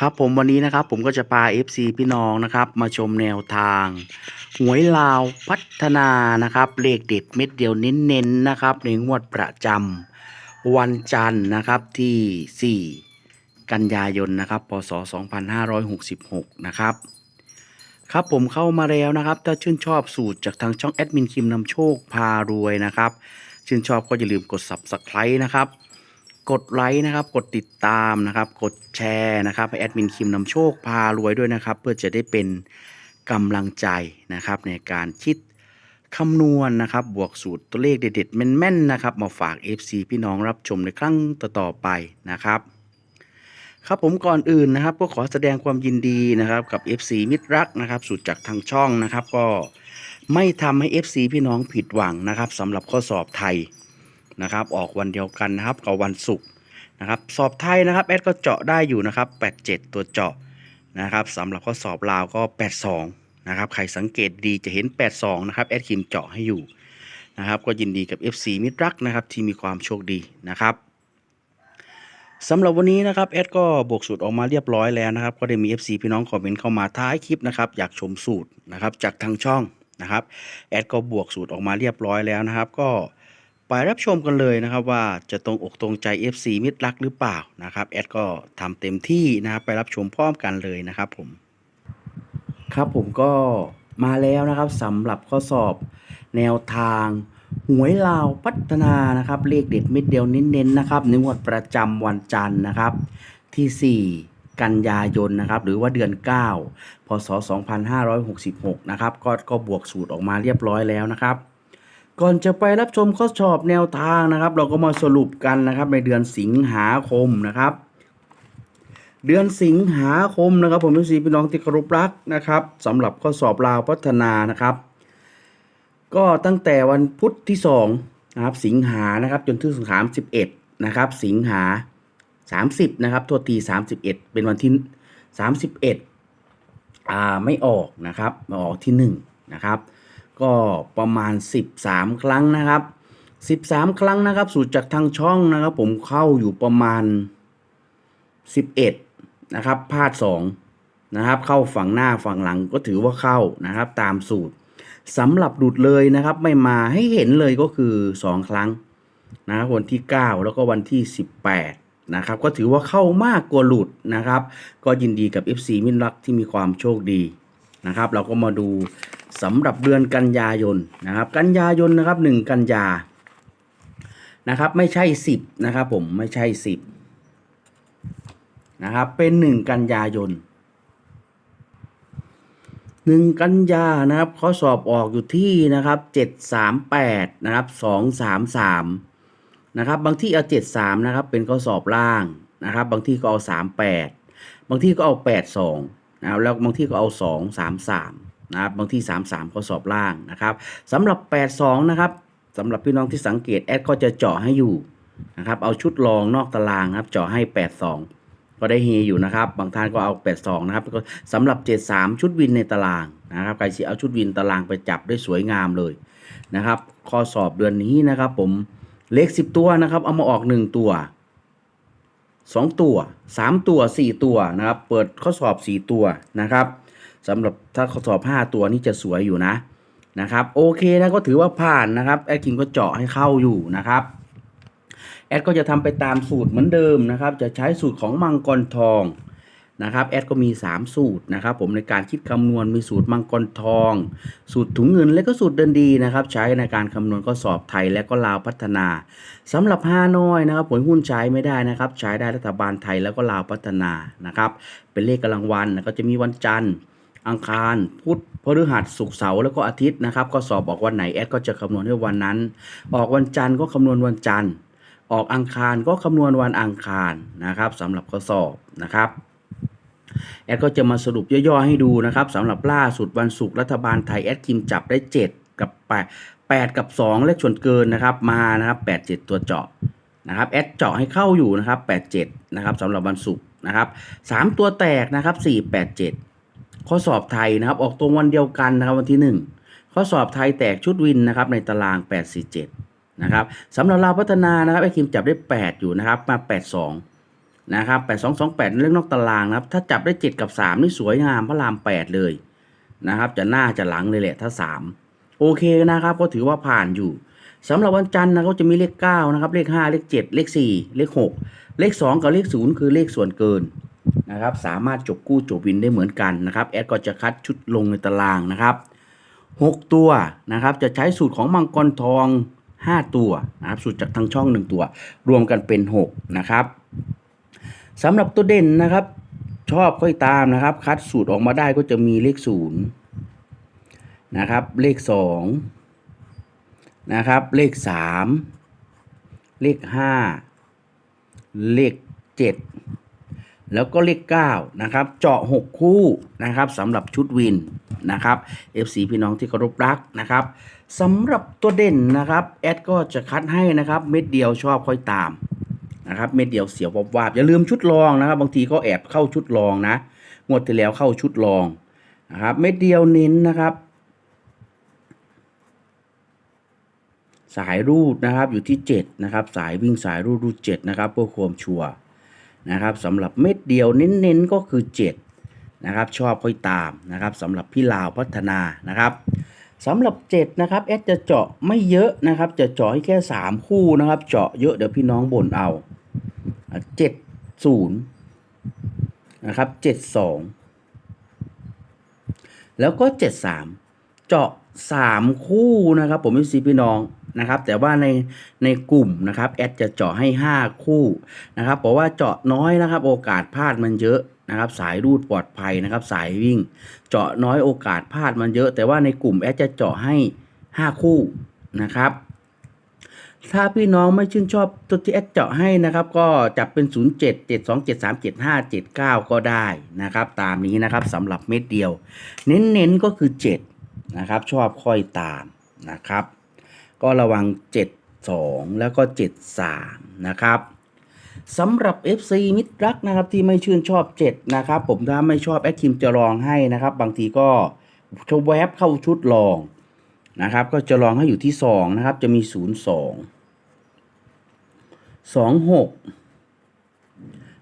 ครับผมวันนี้นะครับผมก็จะพา FC พี่น้องนะครับมาชมแนวทาง หวยลาวพัฒนานะครับเลขเด็ดเม็ดเดียวเน้นๆนะครับในงวดประจำวันจันทร์นะครับที่ 4 กันยายนนะครับพศ 2566 นะครับครับผมเข้ามาแล้วนะครับ ถ้าชื่นชอบสูตรจากทางช่องแอดมินคิมนำโชคพารวยนะครับชื่นชอบก็อย่าลืมกด subscribe นะครับ กดไลค์นะครับ กดติดตามนะครับ กดแชร์นะครับให้แอดมินคิมนำโชคพารวยด้วยนะครับ เพื่อจะได้เป็นกำลังใจนะครับในการคิดคำนวณนะครับ บวกสูตรตัวเลขเด็ดๆแม่นๆนะครับ มาฝาก FC พี่น้องรับชมในครั้งต่อๆไปนะครับ ครับผมก่อนอื่นนะครับ ก็ขอแสดงความยินดีนะครับกับ FC มิตรรักนะครับ สูตรจากทางช่องนะครับ ก็ไม่ทำให้ FC พี่น้องผิดหวังนะครับสำหรับข้อสอบไทย นะครับ ออกวันเดียวกันนะครับกับวันศุกร์นะครับ สอบไทยนะครับแอดก็เจาะได้อยู่นะครับ 87 ตัวเจาะนะครับสำหรับข้อสอบลาวก็ 82 นะครับ ใครสังเกตดีจะเห็น 82 นะครับแอดคิมเจาะให้อยู่นะครับ ก็ยินดีกับ FC มิตรรักนะครับที่มีความโชคดีนะครับสำหรับวันนี้นะครับแอดก็บวกสูตรออกมาเรียบร้อยแล้วนะครับ ก็ได้มี FC พี่น้องคอมเมนต์เข้ามาท้ายคลิปนะครับ อยากชมสูตรนะครับจากทางช่องนะครับแอดก็บวกสูตรออกมาเรียบร้อยแล้วนะครับ ก็ ไปรับชมกันเลยนะครับว่าจะตรงอกตรงใจ FC มิตรรักหรือเปล่านะครับแอดก็ทำเต็มที่นะครับไปรับชมพร้อมกันเลยนะครับผม ครับผมก็มาแล้วนะครับสำหรับข้อสอบแนวทางหวยลาวพัฒนานะครับ เลขเด็ดเม็ดเดียวเน้นๆนะครับในงวดประจำวันจันทร์นะครับที่ 4กันยายนนะครับหรือว่าเดือน 9 พศ 2566 นะครับก็ก็บวกสูตรออกมาเรียบร้อยแล้วนะครับ ก่อนจะไปรับชมข้อสอบแนวทางนะครับ เราก็มาสรุปกันนะครับในเดือนสิงหาคมนะครับ เดือนสิงหาคมนะครับ ผมเป็นสีพี่น้องที่เคารพรักนะครับสำหรับข้อสอบลาวพัฒนานะครับ ก็ตั้งแต่วันพุธที่2นะครับสิงหานะครับจนถึงสามสิบเอ็ดนะครับ สิงหา30นะครับโทษที31เอ็ดเป็นวันที่31อ่าไม่ออกนะครับมาออกที่1นะครับ ก็ประมาณ 13 ครั้งนะครับ 13 ครั้งนะครับสูตรจากทางช่องนะครับ ผมเข้าอยู่ประมาณ 11 นะครับพลาด 2 นะครับ เข้าฝั่งหน้าฝั่งหลังก็ถือว่าเข้านะครับ ตามสูตรสำหรับหลุดเลยนะครับ ไม่มาให้เห็นเลยก็คือ 2 ครั้งนะครับวันที่ 9 แล้วก็วันที่ 18นะครับก็ถือว่าเข้ามากกว่าหลุดนะครับ ก็ยินดีกับ FC มินรักที่มีความโชคดีนะครับ เราก็มาดู สำหรับเดือนกันยายนนะครับ กันยายนนะครับ1กันยานะครับ ไม่ใช่10นะครับผมไม่ใช่10นะครับ เป็น1กันยายนหนึ่งกันยานะครับข้อสอบออกอยู่ที่นะครับเจ็ดสามแปดนะครับสองสามสามนะครับบางที่เอาเจ็ดสามนะครับเป็นข้อสอบล่างนะครับ บางที่ก็เอาสามแปดบางที่ก็เอาแปดสองนะครับแล้วบางที่ก็เอาสองสามสาม นะครับบางที่สามสามข้อสอบล่างนะครับสำหรับแปดสองนะครับสำหรับพี่น้องที่สังเกตแอดก็จะเจาะให้อยู่นะครับเอาชุดรองนอกตารางครับเจาะให้แปดสองก็ได้เฮอยู่นะครับ บางท่านก็เอา 82 นะครับก็สำหรับ 73 ชุดวินในตารางนะครับใครสิเอาชุดวินตารางไปจับได้สวยงามเลยนะครับข้อสอบเดือนนี้นะครับ ผมเลข 10 ตัวนะครับ เอามาออก 1 ตัว 2 ตัว 3 ตัว 4 ตัวนะครับ เปิดข้อสอบ 4 ตัวนะครับ สำหรับถ้าข้อสอบ 5 ตัวนี่จะสวยอยู่นะนะครับ โอเคนะก็ถือว่าผ่านนะครับแอดกินก็เจาะให้เข้าอยู่นะครับแอดก็จะทำไปตามสูตรเหมือนเดิมนะครับ จะใช้สูตรของมังกรทองนะครับแอดก็มี 3 สูตรนะครับ ผมในการคิดคำนวณมีสูตรมังกรทอง สูตรถุงเงินและก็สูตรเดินดีนะครับ ใช้ในการคำนวณข้อสอบไทยและก็ลาวพัฒนาสำหรับห้าน้อยนะครับผลหุ้นใช้ไม่ได้นะครับ ใช้ได้รัฐบาลไทยแล้วก็ลาวพัฒนานะครับ เป็นเลขกำลังวันนะก็จะมีวันจันทร์ อังคารพุธพฤหัสศุกร์เสาร์แล้วก็อาทิตย์นะครับ ก็สอบออกวันไหนแอดก็จะคำนวณให้วันนั้น ออกวันจันทร์ก็คำนวณวันจันทร์ ออกอังคารก็คำนวณวันอังคารนะครับสำหรับข้อสอบนะครับแอดก็จะมาสรุปย่อๆให้ดูนะครับสำหรับล่าสุดวันศุกร์รัฐบาลไทยแอดคิมจับได้ 7 กับ 8 8 กับ 2 เลขส่วนเกินนะครับมานะครับ8 7 ตัวเจาะนะครับแอดเจาะให้เข้าอยู่นะครับ8 7นะครับสำหรับวันศุกร์นะครับ3ตัวแตกนะครับ4 8 7 ข้อสอบไทยนะครับออกตรงวันเดียวกันนะครับวันที่ 1 ข้อสอบไทยแตกชุดวินนะครับในตาราง 8 4 7นะครับสำหรับเราวพัฒนานะครับไอ้คิมจับได้ 8 อยู่นะครับมา 8 2นะครับ8 2 2 8 เรื่องนอกตารางนะครับถ้าจับได้ 7 กับ 3 นี่สวยงามพระราม 8 เลยนะครับจะหน้าจะหลังเลยแหละถ้า 3 โอเคนะครับก็ถือว่าผ่านอยู่สำหรับวันจันทร์นะก็จะมีเลข9นะครับเลข 5 เลข 7 เลข 4 เลข 6 เลข 2 กับเลข 0 คือเลขส่วนเกิน นะครับ สามารถจบกู้จบวินได้เหมือนกันนะครับแอดก็จะคัดชุดลงในตารางนะครับ 6 ตัวนะครับ จะใช้สูตรของมังกรทอง 5 ตัวนะครับ สูตรจากทางช่อง 1 ตัว รวมกันเป็น 6 นะครับสำหรับตัวเด่นนะครับ ชอบค่อยตามนะครับ คัดสูตรออกมาได้ก็จะมีเลขศูนย์นะครับ เลขสองนะครับ เลขสามเลขห้าเลขเจ็ด แล้วก็เลขเก้านะครับเจาะหกคู่นะครับสำหรับชุดวินนะครับ FC พี่น้องที่เคารพรักนะครับสำหรับตัวเด่นนะครับแอดก็จะคัดให้นะครับเม็ดเดียวชอบค่อยตามนะครับเม็ดเดียวเสียววบวาบอย่าลืมชุดรองนะครับบางทีก็แอบเข้าชุดรองนะงวดที่แล้วเข้าชุดรองนะครับเม็ดเดียวเน้นนะครับ สายรูดนะครับอยู่ที่ 7 นะครับ สายวิ่งสายรูดรูด7นะครับเพื่อความชัวร์ นะครับสำหรับเม็ดเดียวเน้นๆก็คือ 7 นะครับ ชอบค่อยตามนะครับสำหรับพี่ลาวพัฒนานะครับสำหรับ 7 นะครับแอดจะเจาะไม่เยอะนะครับ จะเจาะให้แค่ 3 คู่นะครับ เจาะเยอะเดี๋ยวพี่น้องบ่นเอาเจ็ดศูนย์นะครับเจ็ดสองแล้วก็เจ็ดสามเจาะสามคู่นะครับ ผมไม่ซีพี่น้อง นะครับ แต่ว่าในในกลุ่มนะครับแอดจะเจาะให้ห้าคู่นะครับเพราะว่าเจาะน้อยนะครับ โอกาสพลาดมันเยอะนะครับ สายรูดปลอดภัยนะครับ สายวิ่ง เจาะน้อยโอกาสพลาดมันเยอะ แต่ว่าในกลุ่มแอดจะเจาะให้ห้าคู่นะครับ ถ้าพี่น้องไม่ชื่นชอบตัวที่แอดเจาะให้นะครับ ก็จับเป็น 0 7 7 2 7 3 7 5 7 9 ก็ได้นะครับ ตามนี้นะครับสำหรับเม็ดเดียว เน้นๆก็คือ 7 นะครับ ชอบค่อยตามนะครับ ก็ระวัง 7 2 แล้วก็ 7 3 นะครับสำหรับ FC มิตรรักนะครับที่ไม่ชื่นชอบ 7 นะครับ ผมถ้าไม่ชอบแอดคิมจะลองให้นะครับ บางทีก็จะแวบเข้าชุดลองนะครับ ก็จะลองให้อยู่ที่ 2 นะครับ จะมี 0 2สองหก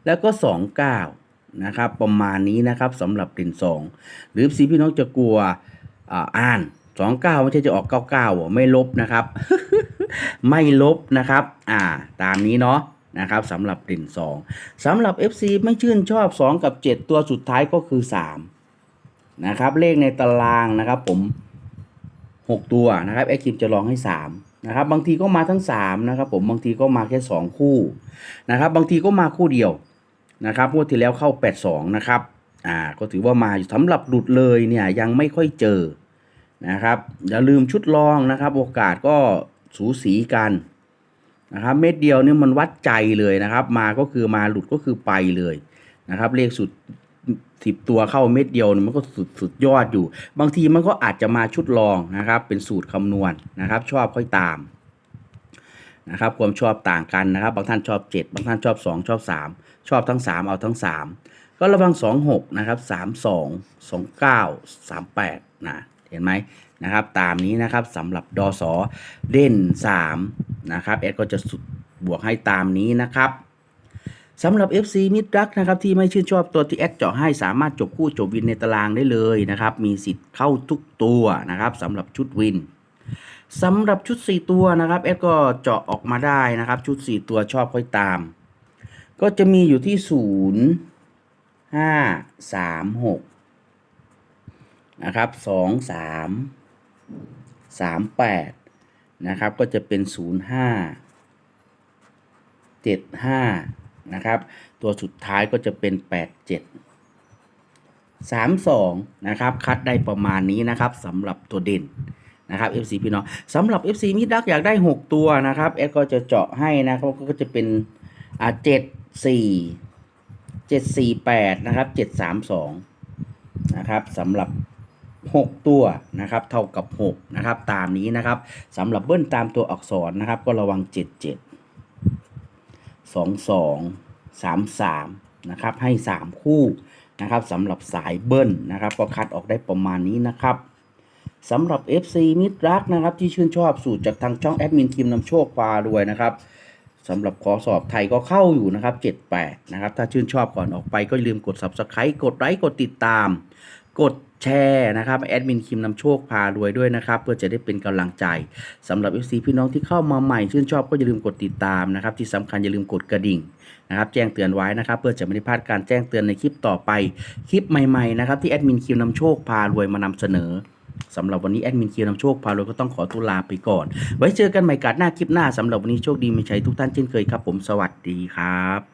แล้วก็สองเก้านะครับ ประมาณนี้นะครับสำหรับด่นสองหรือซีพี่น้องจะกลัวอ่าน สองเก้าไม่ใช่จะออกเก้าเก้าไม่ลบนะครับ ไม่ลบนะครับ อ่า ตามนี้เนาะนะครับสำหรับเด่นสองสำหรับ FC ไม่ชื่นชอบ 2 กับ 7 ตัวสุดท้ายก็คือ 3 นะครับ เลขในตารางนะครับผม 6 ตัวนะครับแอคคิมจะลองให้ 3 นะครับ บางทีก็มาทั้ง 3 นะครับผมบางทีก็มาแค่ 2 คู่นะครับ บางทีก็มาคู่เดียวนะครับงวดที่แล้วเข้า 82 นะครับอ่าก็ถือว่ามาอยู่สำหรับหลุดเลยเนี่ยยังไม่ค่อยเจอ นะครับอย่าลืมชุดลองนะครับ โอกาสก็สูสีกันนะครับเม็ดเดียวนี่มันวัดใจเลยนะครับ มาก็คือมาหลุดก็คือไปเลยนะครับ เลขสุดสิบตัวเข้าเม็ดเดียวมันก็สุดสุดยอดอยู่ บางทีมันก็อาจจะมาชุดรองนะครับ เป็นสูตรคำนวณนะครับ ชอบค่อยตามนะครับความชอบต่างกันนะครับ บางท่านชอบ 7 บางท่านชอบ 2 ชอบ 3 ชอบทั้ง 3 เอาทั้ง 3 ก็ระวัง 26 นะครับ 32 29 38 นะ เห็นไหมนะครับ ตามนี้นะครับสำหรับดอสอเด่น3นะครับแอดก็จะสุดบวกให้ตามนี้นะครับสำหรับ FC มิตรรักนะครับที่ไม่ชื่นชอบตัวที่แอดเจาะให้สามารถจบคู่จบวินในตารางได้เลยนะครับ มีสิทธิ์เข้าทุกตัวนะครับสำหรับชุดวินสำหรับชุด 4 ตัวนะครับแอดก็เจาะออกมาได้นะครับ ชุด 4 ตัวชอบค่อยตาม ก็จะมีอยู่ที่ 0 5 3 6 นะครับ2 3 3 8นะครับก็จะเป็น0 5 7 5นะครับ ตัวสุดท้ายก็จะเป็น8 7 3 2นะครับ คัดได้ประมาณนี้นะครับสำหรับตัวเด่นนะครับ FC พี่น้องสำหรับ FC มิดดักอยากได้ 6 ตัวนะครับแอดก็จะเจาะให้นะครับก็จะเป็นอ่า7 4 748นะครับ732นะครับสำหรับ 6 ตัวนะครับเท่ากับ6นะครับตามนี้นะครับสำหรับเบิ้ลตามตัวอักษรนะครับก็ระวัง 77 22 33นะครับให้ 3 คู่นะครับสำหรับสายเบิ้ลนะครับก็คัดออกได้ประมาณนี้นะครับสำหรับ FC มิตรรักนะครับที่ชื่นชอบสูตรจากทางช่องแอดมินทีมนำโชคพารวยนะครับสำหรับขอสอบไทยก็เข้าอยู่นะครับ 78 นะครับ ถ้าชื่นชอบก่อนออกไปก็อย่าลืมกด Subscribe กดไลค์กดติดตาม กด แชร์นะครับแอดมินคิมนำโชคพารวยด้วยนะครับ เพื่อจะได้เป็นกำลังใจสำหรับ FC พี่น้องที่เข้ามาใหม่ชื่นชอบก็อย่าลืมกดติดตามนะครับ ที่สำคัญอย่าลืมกดกระดิ่งนะครับ แจ้งเตือนไว้นะครับ เพื่อจะไม่ได้พลาดการแจ้งเตือนในคลิปต่อไป คลิปใหม่ๆนะครับที่แอดมินคิวนำโชคพารวยมานำเสนอสำหรับวันนี้แอดมินคิวนำโชคพารวยก็ต้องขอตุลาไปก่อน ไว้เจอกันใหม่กัดหน้าคลิปหน้าสำหรับวันนี้โชคดีมีชัยทุกท่านเช่นเคยครับ ผมสวัสดีครับ